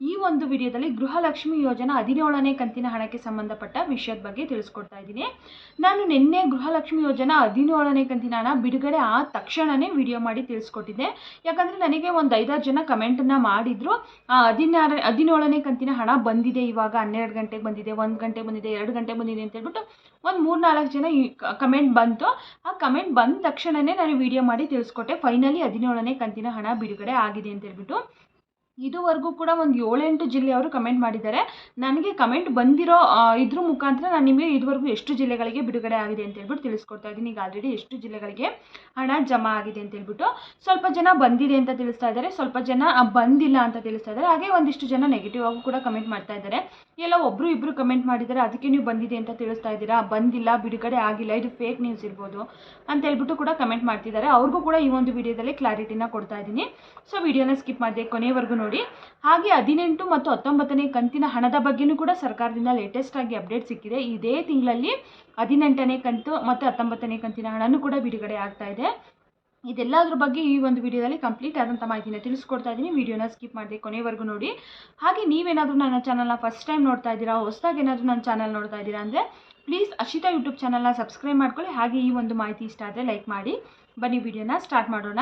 ಈ ಒಂದು ವಿಡಿಯೋದಲ್ಲಿ ಗೃಹಲಕ್ಷ್ಮಿ ಯೋಜನಾ ಹದಿನೇಳನೇ ಕಂತಿನ ಹಣಕ್ಕೆ ಸಂಬಂಧಪಟ್ಟ ವಿಷಯದ ಬಗ್ಗೆ ತಿಳಿಸ್ಕೊಡ್ತಾ ಇದ್ದೀನಿ. ನಾನು ನಿನ್ನೆ ಗೃಹಲಕ್ಷ್ಮಿ ಯೋಜನಾ ಹದಿನೇಳನೇ ಕಂತಿನ ಹಣ ಬಿಡುಗಡೆ ಆದ ತಕ್ಷಣವೇ ವಿಡಿಯೋ ಮಾಡಿ ತಿಳಿಸ್ಕೊಟ್ಟಿದ್ದೆ. ಯಾಕಂದರೆ ನನಗೆ ಒಂದು ಐದಾರು ಜನ ಕಮೆಂಟನ್ನು ಮಾಡಿದರು ಹದಿನಾರ, ಹದಿನೇಳನೇ ಕಂತಿನ ಹಣ ಬಂದಿದೆ, ಇವಾಗ ಹನ್ನೆರಡು ಗಂಟೆಗೆ ಬಂದಿದೆ, ಒಂದು ಗಂಟೆ ಬಂದಿದೆ, ಎರಡು ಗಂಟೆ ಬಂದಿದೆ ಅಂತ ಹೇಳ್ಬಿಟ್ಟು ಒಂದು ಮೂರು ನಾಲ್ಕು ಜನ ಈ ಕಮೆಂಟ್ ಬಂತು. ಆ ಕಮೆಂಟ್ ಬಂದ ತಕ್ಷಣವೇ ನಾನು ವಿಡಿಯೋ ಮಾಡಿ ತಿಳಿಸ್ಕೊಟ್ಟೆ. ಫೈನಲಿ ಹದಿನೇಳನೇ ಕಂತಿನ ಹಣ ಬಿಡುಗಡೆ ಆಗಿದೆ ಅಂತ ಹೇಳ್ಬಿಟ್ಟು. ಇದುವರೆಗೂ ಕೂಡ ಒಂದು ಏಳೆಂಟು ಜಿಲ್ಲೆಯವರು ಕಮೆಂಟ್ ಮಾಡಿದ್ದಾರೆ. ನನಗೆ ಕಮೆಂಟ್ ಬಂದಿರೋ ಇದ್ರ ಮುಖಾಂತರ ನಾನು ನಿಮಗೆ ಇದುವರೆಗೂ ಎಷ್ಟು ಜಿಲ್ಲೆಗಳಿಗೆ ಬಿಡುಗಡೆ ಆಗಿದೆ ಅಂತ ಹೇಳ್ಬಿಟ್ಟು ತಿಳಿಸ್ಕೊಡ್ತಾ ಇದ್ದೀನಿ. ಈಗ ಆಲ್ರೆಡಿ ಎಷ್ಟು ಜಿಲ್ಲೆಗಳಿಗೆ ಹಣ ಜಮಾ ಆಗಿದೆ ಅಂತ ಹೇಳ್ಬಿಟ್ಟು ಸ್ವಲ್ಪ ಜನ ಬಂದಿದೆ ಅಂತ ತಿಳಿಸ್ತಾ ಇದ್ದಾರೆ. ಸ್ವಲ್ಪ ಜನ ಬಂದಿಲ್ಲ ಅಂತ ತಿಳಿಸ್ತಾ ಇದ್ದಾರೆ. ಹಾಗೆ ಒಂದಿಷ್ಟು ಜನ ನೆಗೆಟಿವ್ ಆಗೂ ಕೂಡ ಕಮೆಂಟ್ ಮಾಡ್ತಾ ಇದ್ದಾರೆ. ಎಲ್ಲ ಒಬ್ಬರು ಇಬ್ಬರು ಕಮೆಂಟ್ ಮಾಡಿದ್ದಾರೆ. ಅದಕ್ಕೆ ನೀವು ಬಂದಿದೆ ಅಂತ ತಿಳಿಸ್ತಾ ಇದ್ದೀರಾ? ಬಂದಿಲ್ಲ, ಬಿಡುಗಡೆ ಆಗಿಲ್ಲ. ಇದು ಫೇಕ್ ನ್ಯೂಸ್ ಇರ್ಬೋದು ಅಂತ ಹೇಳ್ಬಿಟ್ಟು ಕೂಡ ಕಮೆಂಟ್ ಮಾಡ್ತಿದ್ದಾರೆ. ಅವ್ರಿಗೂ ಕೂಡ ಈ ಒಂದು ವಿಡಿಯೋದಲ್ಲಿ ಕ್ಲಾರಿಟಿನ ಕೊಡ್ತಾ ಇದ್ದೀನಿ. ಸೊ ವಿಡಿಯೋನ ಸ್ಕಿಪ್ ಮಾಡಿದೆ ಕೊನೆಯವರೆಗೂ ನೋಡಿ. ಹಾಗೆ ಹದಿನೆಂಟು ಮತ್ತು ಹತ್ತೊಂಬತ್ತನೇ ಕಂತಿನ ಹಣದ ಬಗ್ಗೆನೂ ಕೂಡ ಸರ್ಕಾರದಿಂದ ಲೇಟೆಸ್ಟ್ ಆಗಿ ಅಪ್ಡೇಟ್ ಸಿಕ್ಕಿದೆ. ಇದೇ ತಿಂಗಳಲ್ಲಿ ಹದಿನೆಂಟನೇ ಕಂತು ಮತ್ತು ಹತ್ತೊಂಬತ್ತನೇ ಕಂತಿನ ಹಣನೂ ಕೂಡ ಬಿಡುಗಡೆ ಆಗ್ತಾ ಇದೆ. ಇದೆಲ್ಲದ್ರ ಬಗ್ಗೆ ಈ ಒಂದು ವಿಡಿಯೋದಲ್ಲಿ ಕಂಪ್ಲೀಟ್ ಆದಂಥ ಮಾಹಿತಿನ ತಿಳಿಸ್ಕೊಡ್ತಾ ಇದ್ದೀನಿ. ವಿಡಿಯೋನ ಸ್ಕಿಪ್ ಮಾಡಿದೆ ಕೊನೆವರೆಗೂ ನೋಡಿ. ಹಾಗೆ ನೀವೇನಾದರೂ ನನ್ನ ಚಾನಲ್ನ ಫಸ್ಟ್ ಟೈಮ್ ನೋಡ್ತಾ ಇದ್ದೀರಾ, ಹೊಸದಾಗಿ ಏನಾದರೂ ನನ್ನ ಚಾನಲ್ ನೋಡ್ತಾ ಇದ್ದೀರಾ ಅಂದರೆ ಪ್ಲೀಸ್ ಅಶಿತಾ ಯೂಟ್ಯೂಬ್ ಚಾನಲ್ನ ಸಬ್ಸ್ಕ್ರೈಬ್ ಮಾಡ್ಕೊಳ್ಳಿ. ಹಾಗೆ ಈ ಒಂದು ಮಾಹಿತಿ ಇಷ್ಟ ಆದರೆ ಲೈಕ್ ಮಾಡಿ. ಬನ್ನಿ ವಿಡಿಯೋನ ಸ್ಟಾರ್ಟ್ ಮಾಡೋಣ.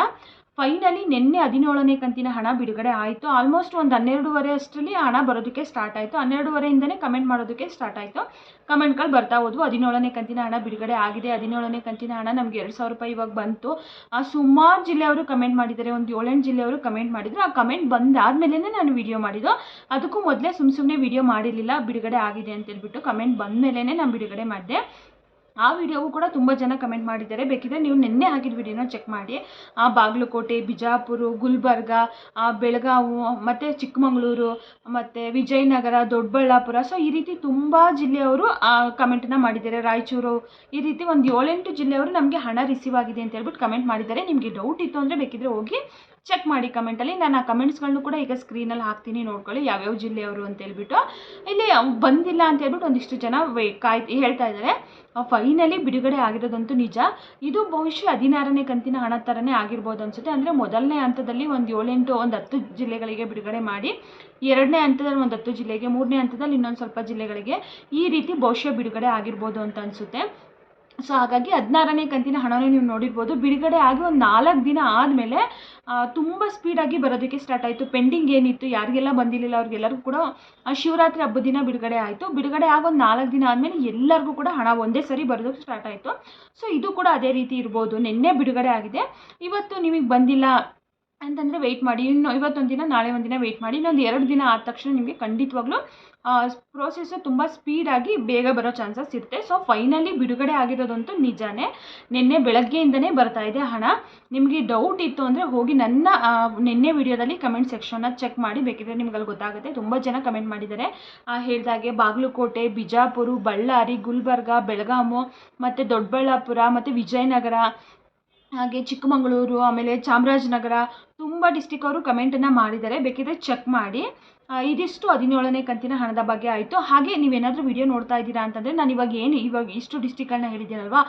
ಫೈನಲಿ ನಿನ್ನೆ ಹದಿನೇಳನೇ ಕಂತಿನ ಹಣ ಬಿಡುಗಡೆ ಆಯಿತು. ಆಲ್ಮೋಸ್ಟ್ ಒಂದು ಹನ್ನೆರಡೂವರೆ ಅಷ್ಟರಲ್ಲಿ ಹಣ ಬರೋದಕ್ಕೆ ಸ್ಟಾರ್ಟ್ ಆಯಿತು. ಹನ್ನೆರಡೂವರೆಯಿಂದನೇ ಕಮೆಂಟ್ ಮಾಡೋದಕ್ಕೆ ಸ್ಟಾರ್ಟ್ ಆಯಿತು. ಕಮೆಂಟ್ಗಳು ಬರ್ತಾ ಹೋದ್ವು. ಹದಿನೇಳನೇ ಕಂತಿನ ಹಣ ಬಿಡುಗಡೆ ಆಗಿದೆ. ಹದಿನೇಳನೇ ಕಂತಿನ ಹಣ ನಮಗೆ ಎರಡು ಸಾವಿರ ರೂಪಾಯಿ ಇವಾಗ ಬಂತು. ಆ ಸುಮಾರು ಜಿಲ್ಲೆಯವರು ಕಮೆಂಟ್ ಮಾಡಿದ್ದಾರೆ. ಒಂದು ಏಳೆಂಟು ಜಿಲ್ಲೆಯವರು ಕಮೆಂಟ್ ಮಾಡಿದ್ರು. ಆ ಕಮೆಂಟ್ ಬಂದಾದಮೇಲೆ ನಾನು ವಿಡಿಯೋ ಮಾಡಿದ್ದು. ಅದಕ್ಕೂ ಮೊದಲೇ ಸುಮ್ಮ ಸುಮ್ಮನೆ ವಿಡಿಯೋ ಮಾಡಿರಲಿಲ್ಲ. ಬಿಡುಗಡೆ ಆಗಿದೆ ಅಂತ ಹೇಳ್ಬಿಟ್ಟು ಕಮೆಂಟ್ ಬಂದ ನಾನು ಬಿಡುಗಡೆ ಮಾಡಿದೆ. ಆ ವಿಡಿಯೋವು ಕೂಡ ತುಂಬ ಜನ ಕಮೆಂಟ್ ಮಾಡಿದ್ದಾರೆ. ಬೇಕಿದ್ರೆ ನೀವು ನಿನ್ನೆ ಹಾಕಿದ ವಿಡಿಯೋನ ಚೆಕ್ ಮಾಡಿ. ಆ ಬಾಗಲಕೋಟೆ, ಬಿಜಾಪುರ, ಗುಲ್ಬರ್ಗ, ಆ ಬೆಳಗಾವು, ಮತ್ತು ಚಿಕ್ಕಮಗಳೂರು, ಮತ್ತು ವಿಜಯನಗರ, ದೊಡ್ಡಬಳ್ಳಾಪುರ. ಸೊ ಈ ರೀತಿ ತುಂಬ ಜಿಲ್ಲೆಯವರು ಕಮೆಂಟನ್ನು ಮಾಡಿದ್ದಾರೆ. ರಾಯಚೂರು ಈ ರೀತಿ ಒಂದು ಏಳೆಂಟು ಜಿಲ್ಲೆಯವರು ನಮಗೆ ಹಣ ರಿಸೀವ್ ಆಗಿದೆ ಅಂತ ಹೇಳ್ಬಿಟ್ಟು ಕಮೆಂಟ್ ಮಾಡಿದ್ದಾರೆ. ನಿಮಗೆ ಡೌಟ್ ಇತ್ತು ಅಂದರೆ ಬೇಕಿದ್ರೆ ಹೋಗಿ ಚೆಕ್ ಮಾಡಿ ಕಮೆಂಟಲ್ಲಿ ನಾನು ಆ ಕಮೆಂಟ್ಸ್ಗಳನ್ನು ಕೂಡ ಈಗ ಸ್ಕ್ರೀನಲ್ಲಿ ಹಾಕ್ತೀನಿ, ನೋಡ್ಕೊಳ್ಳಿ. ಯಾವ್ಯಾವ ಜಿಲ್ಲೆಯವರು ಅಂತ ಹೇಳ್ಬಿಟ್ಟು. ಇಲ್ಲಿ ಬಂದಿಲ್ಲ ಅಂತ ಹೇಳ್ಬಿಟ್ಟು ಒಂದಿಷ್ಟು ಜನ ವೇ ಕಾಯ್ತು ಹೇಳ್ತಾ ಇದ್ದಾರೆ ಫೈನಲಿ ಬಿಡುಗಡೆ ಆಗಿರೋದಂತೂ ನಿಜ. ಇದು ಬಹುಶಃ ಹದಿನಾರನೇ ಕಂತಿನ ಹಣ ಥರನೇ ಆಗಿರ್ಬೋದು ಅನಿಸುತ್ತೆ. ಅಂದರೆ ಮೊದಲನೇ ಹಂತದಲ್ಲಿ ಒಂದು ಏಳೆಂಟು, ಒಂದು ಹತ್ತು ಜಿಲ್ಲೆಗಳಿಗೆ ಬಿಡುಗಡೆ ಮಾಡಿ, ಎರಡನೇ ಹಂತದಲ್ಲಿ ಒಂದು ಹತ್ತು ಜಿಲ್ಲೆಗೆ, ಮೂರನೇ ಹಂತದಲ್ಲಿ ಇನ್ನೊಂದು ಸ್ವಲ್ಪ ಜಿಲ್ಲೆಗಳಿಗೆ ಈ ರೀತಿ ಬಹುಶಃ ಬಿಡುಗಡೆ ಆಗಿರ್ಬೋದು ಅಂತ ಅನಿಸುತ್ತೆ. ಸೊ ಹಾಗಾಗಿ ಹದಿನಾರನೇ ಕಂತಿನ ಹಣವನ್ನು ನೀವು ನೋಡಿರ್ಬೋದು. ಬಿಡುಗಡೆ ಆಗಿ ಒಂದು ನಾಲ್ಕು ದಿನ ಆದಮೇಲೆ ತುಂಬ ಸ್ಪೀಡಾಗಿ ಬರೋದಕ್ಕೆ ಸ್ಟಾರ್ಟ್ ಆಯಿತು. ಪೆಂಡಿಂಗ್ ಏನಿತ್ತು, ಯಾರಿಗೆಲ್ಲ ಬಂದಿರಲಿಲ್ಲ, ಅವ್ರಿಗೆಲ್ಲರಿಗೂ ಕೂಡ ಶಿವರಾತ್ರಿ ಹಬ್ಬದ ದಿನ ಬಿಡುಗಡೆ ಆಯಿತು. ಬಿಡುಗಡೆ ಆಗಿ ಒಂದು ನಾಲ್ಕು ದಿನ ಆದಮೇಲೆ ಎಲ್ಲರಿಗೂ ಕೂಡ ಹಣ ಒಂದೇ ಸರಿ ಬರೋದಕ್ಕೆ ಸ್ಟಾರ್ಟ್ ಆಯಿತು. ಸೊ ಇದು ಕೂಡ ಅದೇ ರೀತಿ ಇರ್ಬೋದು. ನಿನ್ನೆ ಬಿಡುಗಡೆ ಆಗಿದೆ. ಇವತ್ತು ನಿಮಗೆ ಬಂದಿಲ್ಲ ಅಂತಂದರೆ ವೆಯ್ಟ್ ಮಾಡಿ. ಇನ್ನು ಇವತ್ತೊಂದು ದಿನ, ನಾಳೆ ಒಂದು ದಿನ ವೆಯ್ಟ್ ಮಾಡಿ. ಇನ್ನೊಂದು ಎರಡು ದಿನ ಆದ ತಕ್ಷಣ ನಿಮಗೆ ಖಂಡಿತವಾಗ್ಲೂ ಪ್ರೋಸೆಸ್ಸು ತುಂಬ ಸ್ಪೀಡಾಗಿ ಬೇಗ ಬರೋ ಚಾನ್ಸಸ್ ಇರುತ್ತೆ. ಸೊ ಫೈನಲಿ ಬಿಡುಗಡೆ ಆಗಿರೋದಂತೂ ನಿಜಾನೇ. ನಿನ್ನೆ ಬೆಳಗ್ಗೆಯಿಂದನೇ ಬರ್ತಾ ಇದೆ ಹಣ. ನಿಮಗೆ ಡೌಟ್ ಇತ್ತು ಅಂದರೆ ಹೋಗಿ ನನ್ನ ನಿನ್ನೆ ವಿಡಿಯೋದಲ್ಲಿ ಕಮೆಂಟ್ ಸೆಕ್ಷನ್ನ ಚೆಕ್ ಮಾಡಿ. ಬೇಕಿದ್ರೆ ನಿಮ್ಗೆ ಅಲ್ಲಿ ಗೊತ್ತಾಗುತ್ತೆ. ತುಂಬ ಜನ ಕಮೆಂಟ್ ಮಾಡಿದ್ದಾರೆ. ಹೇಳ್ದಾಗೆ ಬಾಗಲಕೋಟೆ, ಬಿಜಾಪುರ, ಬಳ್ಳಾರಿ, ಗುಲ್ಬರ್ಗ, ಬೆಳಗಾಮು, ಮತ್ತು ದೊಡ್ಡಬಳ್ಳಾಪುರ, ಮತ್ತು ವಿಜಯನಗರ, ಹಾಗೆ ಚಿಕ್ಕಮಗಳೂರು, ಆಮೇಲೆ ಚಾಮರಾಜನಗರ ತುಂಬ ಡಿಸ್ಟಿಕ್ ಅವರು ಕಮೆಂಟನ್ನು ಮಾಡಿದ್ದಾರೆ. ಬೇಕಿದ್ರೆ ಚೆಕ್ ಮಾಡಿ. ಇದಿಷ್ಟು ಹದಿನೇಳನೇ ಕಂತಿನ ಹಣದ ಬಗ್ಗೆ ಆಯಿತು. ಹಾಗೆ ನೀವೇನಾದರೂ ವಿಡಿಯೋ ನೋಡ್ತಾ ಇದ್ದೀರಾ ಅಂತಂದರೆ ನಾನು ಇವಾಗ ಏನು, ಇವಾಗ ಇಷ್ಟು ಡಿಸ್ಟಿಕ್ಗಳನ್ನ ಹೇಳಿದ್ದೀನಲ್ವಾ?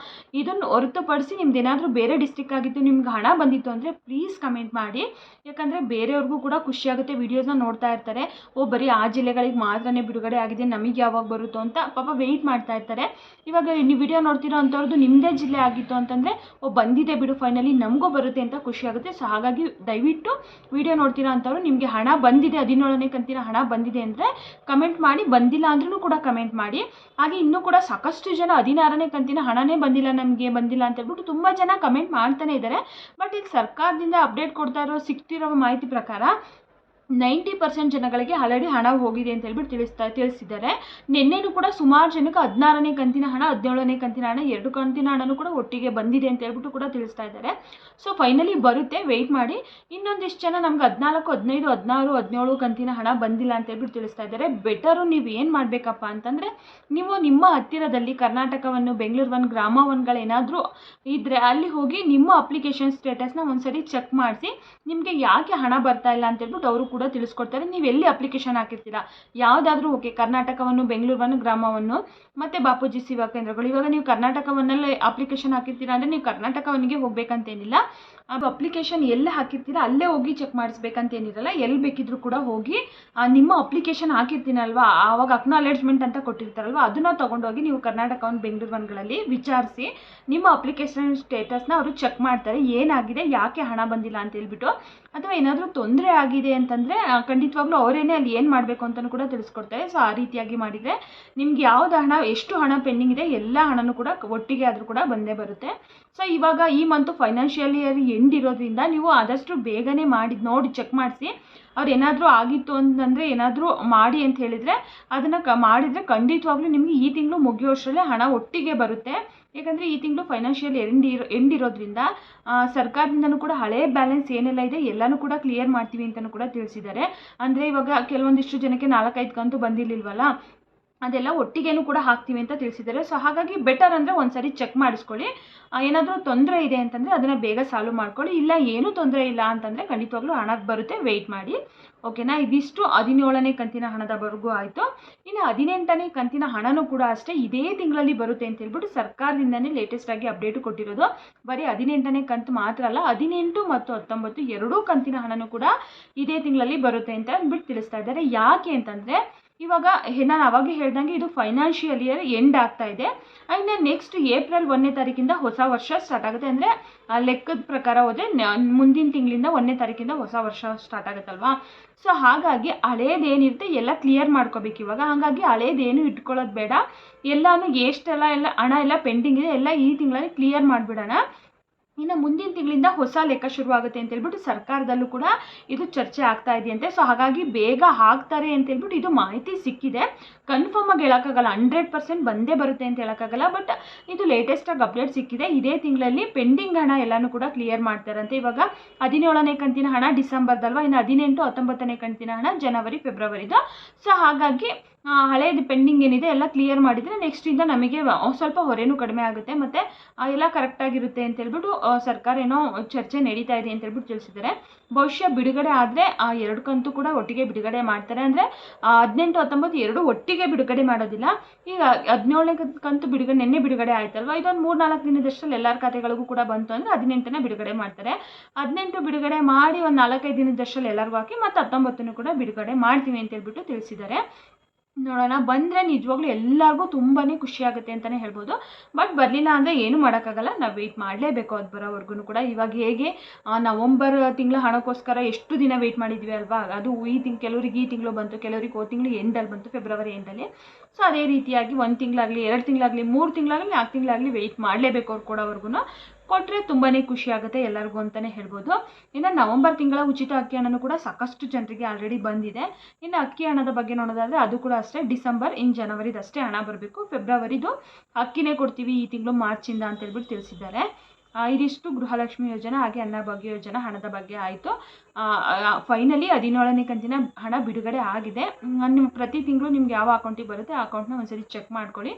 ಇದನ್ನು ಹೊರತುಪಡಿಸಿ ನಿಮ್ದು ಏನಾದರೂ ಬೇರೆ ಡಿಸ್ಟಿಕ್ ಆಗಿತ್ತು ನಿಮ್ಗೆ ಹಣ ಬಂದಿತ್ತು ಅಂದರೆ ಪ್ಲೀಸ್ ಕಮೆಂಟ್ ಮಾಡಿ. ಯಾಕಂದರೆ ಬೇರೆಯವ್ರಿಗೂ ಕೂಡ ಖುಷಿಯಾಗುತ್ತೆ ವೀಡಿಯೋಸ್ನ ನೋಡ್ತಾ ಇರ್ತಾರೆ. ಓ, ಬರೀ ಆ ಜಿಲ್ಲೆಗಳಿಗೆ ಮಾತ್ರನೇ ಬಿಡುಗಡೆ ಆಗಿದೆ, ನಮಗೆ ಯಾವಾಗ ಬರುತ್ತೋ ಅಂತ ಪಾಪ ವೆಯ್ಟ್ ಮಾಡ್ತಾ ಇರ್ತಾರೆ. ಇವಾಗ ನೀವು ವಿಡಿಯೋ ನೋಡ್ತಿರೋ ಅಂಥವ್ರದ್ದು ನಿಮ್ಮದೇ ಜಿಲ್ಲೆ ಆಗಿತ್ತು ಅಂತಂದರೆ, ಓ, ಬಂದಿದೆ ಬಿಡು ಫೈನಲಿ ನಮಗೂ ಬರುತ್ತೆ ಅಂತ ಖುಷಿಯಾಗುತ್ತೆ ಸೊ ಹಾಗಾಗಿ ದಯವಿಟ್ಟು ವಿಡಿಯೋ ನೋಡ್ತಿರೋ ಅಂಥವ್ರು ನಿಮಗೆ ಹಣ ಬಂದಿದೆ ಹದಿನೇಳನೇ ಕಂತಿನ ಹಣ ಬಂದಿದೆ ಅಂದರೆ ಕಮೆಂಟ್ ಮಾಡಿ, ಬಂದಿಲ್ಲ ಅಂದ್ರೂ ಕೂಡ ಕಮೆಂಟ್ ಮಾಡಿ. ಹಾಗೆ ಇನ್ನೂ ಕೂಡ ಸಾಕಷ್ಟು ಜನ ಹದಿನಾರನೇ ಕಂತಿನ ಹಣನೇ ಬಂದಿಲ್ಲ, ನಮಗೆ ಬಂದಿಲ್ಲ ಅಂತ ಹೇಳ್ಬಿಟ್ಟು ತುಂಬ ಜನ ಕಮೆಂಟ್ ಮಾಡ್ತಾನೆ ಇದ್ದಾರೆ. ಬಟ್ ಈಗ ಸರ್ಕಾರದಿಂದ ಅಪ್ಡೇಟ್ ಕೊಡ್ತಾ ಇರೋ, ಸಿಗ್ತಿರೋ ಮಾಹಿತಿ ಪ್ರಕಾರ ನೈಂಟಿ ಪರ್ಸೆಂಟ್ ಜನಗಳಿಗೆ ಆಲ್ರೆಡಿ ಹಣ ಹೋಗಿದೆ ಅಂತ ಹೇಳ್ಬಿಟ್ಟು ತಿಳಿಸ್ತಾ ತಿಳಿಸಿದ್ದಾರೆ. ನಿನ್ನೆನೂ ಕೂಡ ಸುಮಾರು ಜನಕ್ಕೆ ಹದಿನಾರನೇ ಕಂತಿನ ಹಣ, ಹದಿನೇಳನೇ ಕಂತಿನ ಹಣ, ಎರಡು ಕಂತಿನ ಹಣನೂ ಕೂಡ ಒಟ್ಟಿಗೆ ಬಂದಿದೆ ಅಂತ ಹೇಳ್ಬಿಟ್ಟು ಕೂಡ ತಿಳಿಸ್ತಾ ಇದ್ದಾರೆ. ಸೊ ಫೈನಲಿ ಬರುತ್ತೆ. ವೆಯ್ಟ್ ಮಾಡಿ. ಇನ್ನೊಂದಿಷ್ಟು ಜನ ನಮ್ಗೆ ಹದಿನಾಲ್ಕು, ಹದಿನೈದು, ಹದಿನಾರು, ಹದಿನೇಳು ಕಂತಿನ ಹಣ ಬಂದಿಲ್ಲ ಅಂತ ಹೇಳ್ಬಿಟ್ಟು ತಿಳಿಸ್ತಾ ಇದ್ದಾರೆ. ಬೆಟರು ನೀವು ಏನು ಮಾಡಬೇಕಪ್ಪ ಅಂತಂದರೆ, ನೀವು ನಿಮ್ಮ ಹತ್ತಿರದಲ್ಲಿ ಕರ್ನಾಟಕವನ್ನು ಬೆಂಗಳೂರು ಒನ್ ಗ್ರಾಮ ಒನ್ಗಳೇನಾದರೂ ಇದ್ದರೆ ಅಲ್ಲಿ ಹೋಗಿ ನಿಮ್ಮ ಅಪ್ಲಿಕೇಶನ್ ಸ್ಟೇಟಸ್ನ ಒಂದ್ಸರಿ ಚೆಕ್ ಮಾಡಿಸಿ, ನಿಮಗೆ ಯಾಕೆ ಹಣ ಬರ್ತಾ ಇಲ್ಲ ಅಂತ ಹೇಳ್ಬಿಟ್ಟು ಅವರು ಕೂಡ ತಿಳಿಸ್ಕೊಡ್ತಾರೆ. ನೀವು ಎಲ್ಲಿ ಅಪ್ಲಿಕೇಶನ್ ಹಾಕಿರ್ತೀರಾ? ಯಾವುದಾದ್ರೂ ಓಕೆ ಕರ್ನಾಟಕವನ್ನು, ಬೆಂಗಳೂರನ್ನು, ಗ್ರಾಮವನ್ನು, ಮತ್ತು ಬಾಪೂಜಿ ಸೇವಾ ಕೇಂದ್ರಗಳು. ಇವಾಗ ನೀವು ಕರ್ನಾಟಕವನ್ನಲ್ಲೇ ಅಪ್ಲಿಕೇಶನ್ ಹಾಕಿರ್ತೀರಾ ಅಂದರೆ ನೀವು ಕರ್ನಾಟಕವನಿಗೆ ಹೋಗಬೇಕಂತೇನಿಲ್ಲ. ಅದು ಅಪ್ಲಿಕೇಶನ್ ಎಲ್ಲಿ ಹಾಕಿರ್ತೀರ, ಅಲ್ಲೇ ಹೋಗಿ ಚೆಕ್ ಮಾಡಿಸ್ಬೇಕಂತೇನಿರಲ್ಲ, ಎಲ್ಲಿ ಬೇಕಿದ್ರೂ ಕೂಡ ಹೋಗಿ ನಿಮ್ಮ ಅಪ್ಲಿಕೇಶನ್ ಹಾಕಿರ್ತೀನಲ್ವಾ? ಆವಾಗ ಅಕ್ನಾಲೆಡ್ಜ್ಮೆಂಟ್ ಅಂತ ಕೊಟ್ಟಿರ್ತಾರಲ್ವ? ಅದನ್ನ ತೊಗೊಂಡೋಗಿ ನೀವು ಕರ್ನಾಟಕ ಒಂದು ಬೆಂಗಳೂರು ಒನ್ಗಳಲ್ಲಿ ವಿಚಾರಿಸಿ, ನಿಮ್ಮ ಅಪ್ಲಿಕೇಶನ್ ಸ್ಟೇಟಸ್ನ ಅವರು ಚೆಕ್ ಮಾಡ್ತಾರೆ. ಏನಾಗಿದೆ, ಯಾಕೆ ಹಣ ಬಂದಿಲ್ಲ ಅಂತ ಹೇಳ್ಬಿಟ್ಟು, ಅಥವಾ ಏನಾದರೂ ತೊಂದರೆ ಆಗಿದೆ ಅಂತಂದರೆ ಖಂಡಿತವಾಗ್ಲೂ ಅವರೇನೆ ಅಲ್ಲಿ ಏನು ಮಾಡಬೇಕು ಅಂತಲೂ ಕೂಡ ತಿಳಿಸ್ಕೊಡ್ತಾರೆ. ಸೊ ಆ ರೀತಿಯಾಗಿ ಮಾಡಿದರೆ ನಿಮ್ಗೆ ಯಾವ್ದು ಹಣ, ಎಷ್ಟು ಹಣ ಪೆಂಡಿಂಗ್ ಇದೆ, ಎಲ್ಲ ಹಣನೂ ಕೂಡ ಒಟ್ಟಿಗೆ ಆದರೂ ಕೂಡ ಬಂದೇ ಬರುತ್ತೆ. ಸೊ ಇವಾಗ ಈ ಮಂತು ಫೈನಾನ್ಷಿಯಲ್ ಇಯರ್ ಎಂಡ್ ಇರೋದ್ರಿಂದ ನೀವು ಆದಷ್ಟು ಬೇಗನೆ ಮಾಡಿ ನೋಡಿ ಚೆಕ್ ಮಾಡಿಸಿ. ಅವ್ರು ಏನಾದರೂ ಆಗಿತ್ತು ಅಂತಂದರೆ ಏನಾದರೂ ಮಾಡಿ ಅಂತ ಹೇಳಿದರೆ, ಅದನ್ನು ಕ, ಮಾಡಿದರೆ ಖಂಡಿತವಾಗ್ಲೂ ನಿಮಗೆ ಈ ತಿಂಗಳು ಮುಗಿಯೋಷ್ಟರಲ್ಲೇ ಹಣ ಒಟ್ಟಿಗೆ ಬರುತ್ತೆ. ಯಾಕಂದರೆ ಈ ತಿಂಗಳು ಫೈನಾನ್ಷಿಯಲ್ ಎಂಡ್ ಇರೋ ಎಂಡ್ ಇರೋದ್ರಿಂದ ಸರ್ಕಾರದಿಂದನೂ ಕೂಡ ಹಳೆ ಬ್ಯಾಲೆನ್ಸ್ ಏನೆಲ್ಲ ಇದೆ ಎಲ್ಲನೂ ಕೂಡ ಕ್ಲಿಯರ್ ಮಾಡ್ತೀವಿ ಅಂತಲೂ ಕೂಡ ತಿಳಿಸಿದ್ದಾರೆ. ಅಂದರೆ ಇವಾಗ ಕೆಲವೊಂದಿಷ್ಟು ಜನಕ್ಕೆ ನಾಲ್ಕೈದು ಕಂತು ಬಂದಿರಲಿಲ್ವಲ್ಲ? ಅದೆಲ್ಲ ಒಟ್ಟಿಗೆನೂ ಕೂಡ ಹಾಕ್ತೀವಿ ಅಂತ ತಿಳಿಸಿದ್ದಾರೆ. ಸೊ ಹಾಗಾಗಿ ಬೆಟರ್ ಅಂದರೆ ಒಂದ್ಸರಿ ಚೆಕ್ ಮಾಡಿಸ್ಕೊಳ್ಳಿ. ಏನಾದರೂ ತೊಂದರೆ ಇದೆ ಅಂತಂದರೆ ಅದನ್ನು ಬೇಗ ಸಾಲ್ವ್ ಮಾಡ್ಕೊಳ್ಳಿ. ಇಲ್ಲ, ಏನೂ ತೊಂದರೆ ಇಲ್ಲ ಅಂತಂದರೆ ಖಂಡಿತವಾಗ್ಲೂ ಹಣ ಬರುತ್ತೆ ವೆಯ್ಟ್ ಮಾಡಿ. ಓಕೆನಾ ಇದಿಷ್ಟು ಹದಿನೇಳನೇ ಕಂತಿನ ಹಣದವರೆಗೂ ಆಯಿತು. ಇನ್ನು ಹದಿನೆಂಟನೇ ಕಂತಿನ ಹಣನೂ ಕೂಡ ಅಷ್ಟೇ ಇದೇ ತಿಂಗಳಲ್ಲಿ ಬರುತ್ತೆ ಅಂತ ಹೇಳ್ಬಿಟ್ಟು ಸರ್ಕಾರದಿಂದನೇ ಲೇಟೆಸ್ಟ್ ಆಗಿ ಅಪ್ಡೇಟ್ ಕೊಟ್ಟಿರೋದು. ಬರೀ ಹದಿನೆಂಟನೇ ಕಂತು ಮಾತ್ರ ಅಲ್ಲ, ಹದಿನೆಂಟು ಮತ್ತು ಹತ್ತೊಂಬತ್ತು ಎರಡೂ ಕಂತಿನ ಹಣನೂ ಕೂಡ ಇದೇ ತಿಂಗಳಲ್ಲಿ ಬರುತ್ತೆ ಅಂತ ಅಂದ್ಬಿಟ್ಟು ತಿಳಿಸ್ತಾ ಇದ್ದಾರೆ. ಯಾಕೆ ಅಂತಂದರೆ ಇವಾಗ ನಾನು ಅವಾಗೇ ಹೇಳ್ದಂಗೆ ಇದು ಫೈನಾನ್ಷಿಯಲ್ ಇಯರ್ ಎಂಡ್ ಆಗ್ತಾ ಇದೆ. ಇನ್ನು ನೆಕ್ಸ್ಟ್ ಏಪ್ರಿಲ್ ಒಂದನೇ ತಾರೀಕಿಂದ ಹೊಸ ವರ್ಷ ಸ್ಟಾರ್ಟ್ ಆಗುತ್ತೆ. ಅಂದರೆ ಲೆಕ್ಕದ ಪ್ರಕಾರ ಹೋದರೆ ಮುಂದಿನ ತಿಂಗಳಿಂದ ಒಂದನೇ ತಾರೀಕಿಂದ ಹೊಸ ವರ್ಷ ಸ್ಟಾರ್ಟ್ ಆಗುತ್ತಲ್ವಾ? ಸೊ ಹಾಗಾಗಿ ಹಳೇದೇನಿರುತ್ತೆ, ಎಲ್ಲ ಕ್ಲಿಯರ್ ಮಾಡ್ಕೋಬೇಕು ಇವಾಗ. ಹಾಗಾಗಿ ಹಳೇದೇನು ಇಟ್ಕೊಳ್ಳೋದು ಬೇಡ. ಎಲ್ಲನೂ ಎಷ್ಟೆಲ್ಲ ಎಲ್ಲ ಹಣ ಎಲ್ಲ ಪೆಂಡಿಂಗ್ ಇದೆ, ಎಲ್ಲ ಈ ತಿಂಗಳಲ್ಲಿ ಕ್ಲಿಯರ್ ಮಾಡಿಬಿಡೋಣ. ಇನ್ನು ಮುಂದಿನ ತಿಂಗಳಿಂದ ಹೊಸ ಲೆಕ್ಕ ಶುರುವಾಗುತ್ತೆ ಅಂತ ಹೇಳ್ಬಿಟ್ಟು ಸರ್ಕಾರದಲ್ಲೂ ಕೂಡ ಇದು ಚರ್ಚೆ ಆಗ್ತಾ ಇದೆಯಂತೆ. ಸೊ ಹಾಗಾಗಿ ಬೇಗ ಹಾಕ್ತಾರೆ ಅಂತ ಹೇಳ್ಬಿಟ್ಟು ಇದು ಮಾಹಿತಿ ಸಿಕ್ಕಿದೆ. ಕನ್ಫರ್ಮ್ ಆಗಿ ಹೇಳೋಕ್ಕಾಗಲ್ಲ, ಹಂಡ್ರೆಡ್ ಪರ್ಸೆಂಟ್ ಬಂದೇ ಬರುತ್ತೆ ಅಂತ ಹೇಳೋಕ್ಕಾಗಲ್ಲ ಬಟ್ ಇದು ಲೇಟೆಸ್ಟಾಗಿ ಅಪ್ಡೇಟ್ ಸಿಕ್ಕಿದೆ. ಇದೇ ತಿಂಗಳಲ್ಲಿ ಪೆಂಡಿಂಗ್ ಹಣ ಎಲ್ಲನೂ ಕೂಡ ಕ್ಲಿಯರ್ ಮಾಡ್ತಾರಂತೆ. ಇವಾಗ ಹದಿನೇಳನೇ ಕಂತಿನ ಹಣ ಡಿಸೆಂಬರ್ದಲ್ವಾ, ಇನ್ನು ಹದಿನೆಂಟು ಹತ್ತೊಂಬತ್ತನೇ ಕಂತಿನ ಹಣ ಜನವರಿ, ಫೆಬ್ರವರಿದು. ಸೊ ಹಾಗಾಗಿ ಹಳೇದು ಪೆಂಡಿಂಗ್ ಏನಿದೆ ಎಲ್ಲ ಕ್ಲಿಯರ್ ಮಾಡಿದರೆ ನೆಕ್ಸ್ಟಿಂದ ನಮಗೆ ಸ್ವಲ್ಪ ಹೊರೆನೂ ಕಡಿಮೆ ಆಗುತ್ತೆ. ಮತ್ತು ಎಲ್ಲ ಕರೆಕ್ಟಾಗಿರುತ್ತೆ ಅಂತೇಳ್ಬಿಟ್ಟು ಸರ್ಕಾರ ಏನೋ ಚರ್ಚೆ ನಡೀತಾ ಇದೆ ಅಂತೇಳ್ಬಿಟ್ಟು ತಿಳಿಸಿದ್ದಾರೆ. ಬಹುಶಃ ಬಿಡುಗಡೆ ಆದರೆ, ಆ, ಎರಡು ಕಂತು ಕೂಡ ಒಟ್ಟಿಗೆ ಬಿಡುಗಡೆ ಮಾಡ್ತಾರೆ. ಅಂದರೆ ಹದಿನೆಂಟು, ಹತ್ತೊಂಬತ್ತು ಎರಡು ಒಟ್ಟಿಗೆ ಬಿಡುಗಡೆ ಮಾಡೋದಿಲ್ಲ. ಈಗ ಹದಿನೇಳನೇ ಕಂತು ಬಿಡುಗಡೆ ನಿನ್ನೆ ಬಿಡುಗಡೆ ಆಯ್ತಲ್ವ? ಇದೊಂದು ಮೂರು ನಾಲ್ಕು ದಿನದಷ್ಟರಲ್ಲಿ ಎಲ್ಲರ ಖಾತೆಗಳಿಗೂ ಕೂಡ ಬಂತು ಅಂದರೆ ಹದಿನೆಂಟನೇ ಬಿಡುಗಡೆ ಮಾಡ್ತಾರೆ. ಹದಿನೆಂಟು ಬಿಡುಗಡೆ ಮಾಡಿ ಒಂದು ನಾಲ್ಕೈದು ದಿನದಷ್ಟರಲ್ಲಿ ಎಲ್ಲರಿಗೂ ಹಾಕಿ, ಮತ್ತು ಹತ್ತೊಂಬತ್ತನ್ನು ಕೂಡ ಬಿಡುಗಡೆ ಮಾಡ್ತೀವಿ ಅಂತೇಳ್ಬಿಟ್ಟು ತಿಳಿಸಿದ್ದಾರೆ. ನೋಡೋಣ. ಬಂದರೆ ನಿಜವಾಗ್ಲೂ ಎಲ್ಲರಿಗೂ ತುಂಬಾ ಖುಷಿ ಆಗುತ್ತೆ ಅಂತಲೇ ಹೇಳ್ಬೋದು. ಬಟ್ ಬರಲಿಲ್ಲ ಅಂದರೆ ಏನೂ ಮಾಡೋಕ್ಕಾಗಲ್ಲ. ನಾವು ವೆಯ್ಟ್ ಮಾಡಲೇಬೇಕು ಅದು ಬರೋವರೆಗೂ ಕೂಡ. ಇವಾಗ ಹೇಗೆ ನವಂಬರ್ ತಿಂಗಳ ಹಣಕ್ಕೋಸ್ಕರ ಎಷ್ಟು ದಿನ ವೆಯ್ಟ್ ಮಾಡಿದ್ವಿ ಅಲ್ವಾ? ಅದು ಈ ತಿಂಗ್, ಕೆಲವ್ರಿಗೆ ಈ ತಿಂಗಳು ಬಂತು, ಕೆಲವ್ರಿಗೆ ಓ ತಿಂಗಳು ಎಂಡಲ್ಲಿ ಬಂತು ಫೆಬ್ರವರಿ ಎಂಡಲ್ಲಿ. ಸೊ ಅದೇ ರೀತಿಯಾಗಿ ಒಂದು ತಿಂಗಳಾಗಲಿ, ಎರಡು ತಿಂಗಳಾಗಲಿ, ಮೂರು ತಿಂಗಳಾಗಲಿ, ನಾಲ್ಕು ತಿಂಗಳಾಗಲಿ ವೆಯ್ಟ್ ಮಾಡಲೇಬೇಕು ಅವ್ರು ಕೊಡೋವರೆಗೂ ಕೊಟ್ಟರೆ ತುಂಬಾ ಖುಷಿ ಆಗುತ್ತೆ ಎಲ್ಲರಿಗೂ ಅಂತಲೇ ಹೇಳ್ಬೋದು. ಇನ್ನು ನವಂಬರ್ ತಿಂಗಳ ಉಚಿತ ಅಕ್ಕಿ ಹಣನೂ ಕೂಡ ಸಾಕಷ್ಟು ಜನರಿಗೆ ಆಲ್ರೆಡಿ ಬಂದಿದೆ. ಇನ್ನು ಅಕ್ಕಿ ಹಣದ ಬಗ್ಗೆ ನೋಡೋದಾದರೆ ಅದು ಕೂಡ ಅಷ್ಟೇ, ಡಿಸೆಂಬರ್ ಇನ್ ಜನವರಿದಷ್ಟೇ ಹಣ ಬರಬೇಕು. ಫೆಬ್ರವರಿದು ಅಕ್ಕಿನೇ ಕೊಡ್ತೀವಿ ಈ ತಿಂಗಳು ಮಾರ್ಚಿಂದ ಅಂತ ಹೇಳ್ಬಿಟ್ಟು ತಿಳಿಸಿದ್ದಾರೆ. ಇದಿಷ್ಟು ಗೃಹಲಕ್ಷ್ಮಿ ಯೋಜನೆ, ಹಾಗೆ ಅನ್ನಭಾಗ್ಯ ಯೋಜನೆ, ಹಣದ ಬಗ್ಗೆ ಆಯಿತು. ಫೈನಲಿ ಹದಿನೇಳನೇ ಕಂತಿನ ಹಣ ಬಿಡುಗಡೆ ಆಗಿದೆ. ನಿಮ್ಮ ಪ್ರತಿ ತಿಂಗಳು ನಿಮ್ಗೆ ಯಾವ ಅಕೌಂಟಿಗೆ ಬರುತ್ತೆ ಆ ಅಕೌಂಟ್ನ ಒಂದ್ಸರಿ ಚೆಕ್ ಮಾಡ್ಕೊಳ್ಳಿ.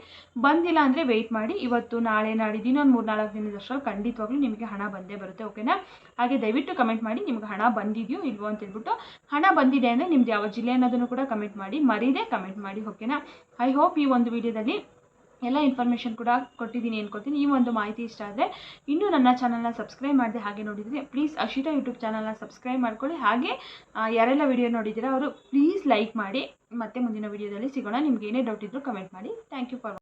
ಬಂದಿಲ್ಲ ಅಂದರೆ ವೆಯ್ಟ್ ಮಾಡಿ. ಇವತ್ತು, ನಾಳೆ, ನಾಡಿದ್ದು, ಇನ್ನೊಂದು ಮೂರು ನಾಲ್ಕು ದಿನದಷ್ಟರಲ್ಲಿ ಖಂಡಿತವಾಗ್ಲೂ ನಿಮಗೆ ಹಣ ಬಂದೇ ಬರುತ್ತೆ ಓಕೆನಾ ಹಾಗೆ ದಯವಿಟ್ಟು ಕಮೆಂಟ್ ಮಾಡಿ ನಿಮ್ಗೆ ಹಣ ಬಂದಿದೆಯೋ ಇಲ್ವೋ ಅಂತ ಹೇಳ್ಬಿಟ್ಟು ಹಣ ಬಂದಿದೆ ಅಂದರೆ ನಿಮ್ದು ಯಾವ ಜಿಲ್ಲೆ ಅನ್ನೋದನ್ನು ಕೂಡ ಕಮೆಂಟ್ ಮಾಡಿ. ಮರೀದೆ ಕಮೆಂಟ್ ಮಾಡಿ ಓಕೆನಾ ಐ ಹೋಪ್ ಈ ಒಂದು ವಿಡಿಯೋದಲ್ಲಿ ಎಲ್ಲ ಇನ್ಫಾರ್ಮೇಷನ್ ಕೂಡ ಕೊಟ್ಟಿದ್ದೀನಿ ಅನ್ಕೋತೀನಿ. ಈ ಒಂದು ಮಾಹಿತಿ ಇಷ್ಟ ಆದರೆ ಇನ್ನೂ ನನ್ನ ಚಾನಲ್ನ ಸಬ್ಸ್ಕ್ರೈಬ್ ಮಾಡಿದೆ ಹಾಗೆ ನೋಡಿದರೆ ಪ್ಲೀಸ್ ಅಶಿತಾ ಯೂಟ್ಯೂಬ್ ಚಾನಲ್ನ ಸಬ್ಸ್ಕ್ರೈಬ್ ಮಾಡ್ಕೊಳ್ಳಿ. ಹಾಗೆ ಯಾರೆಲ್ಲ ವಿಡಿಯೋ ನೋಡಿದ್ದೀರಾ, ಅವರು ಪ್ಲೀಸ್ ಲೈಕ್ ಮಾಡಿ. ಮತ್ತೆ ಮುಂದಿನ ವಿಡಿಯೋದಲ್ಲಿ ಸಿಗೋಣ. ನಿಮ್ಗೆ ಏನೇ ಡೌಟ್ ಇದ್ದರೂ ಕಮೆಂಟ್ ಮಾಡಿ. Thank you for